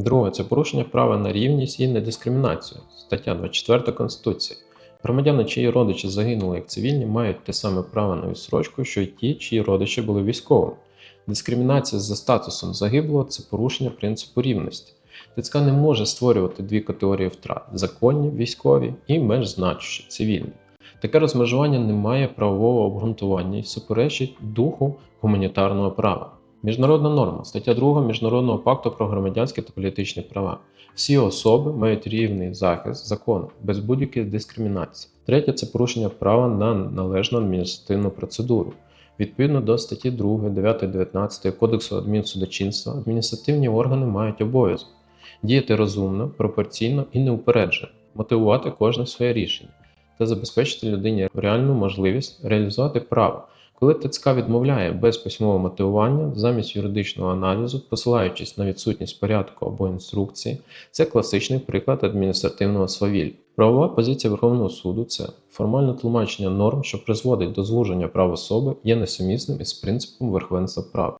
Друге це порушення права на рівність і недискримінацію. Стаття 24 Конституції. Громадяни, чиї родичі загинули як цивільні, мають те саме право на відсрочку, що й ті, чиї родичі були військовими. Дискримінація за статусом загиблого це порушення принципу рівності. ТЦК не може створювати дві категорії втрат: законні, військові і менш значущі цивільні. Таке розмежування не має правового обґрунтування і суперечить духу гуманітарного права. Міжнародна норма, стаття 2 Міжнародного пакту про громадянські та політичні права. Всі особи мають рівний захист закону без будь-якої дискримінації. Третє це порушення права на належну адміністративну процедуру. Відповідно до статті 2, 9, 19 Кодексу адмінсудочинства, адміністративні органи мають обов'язок діяти розумно, пропорційно і неупереджено, мотивувати кожне своє рішення та забезпечити людині реальну можливість реалізувати право. Коли ТЦК відмовляє без письмового мотивування замість юридичного аналізу, посилаючись на відсутність порядку або інструкції, це класичний приклад адміністративного свавіль. Правова позиція Верховного суду це формальне тлумачення норм, що призводить до звуження прав особи, є несумісним із принципом верховенства права.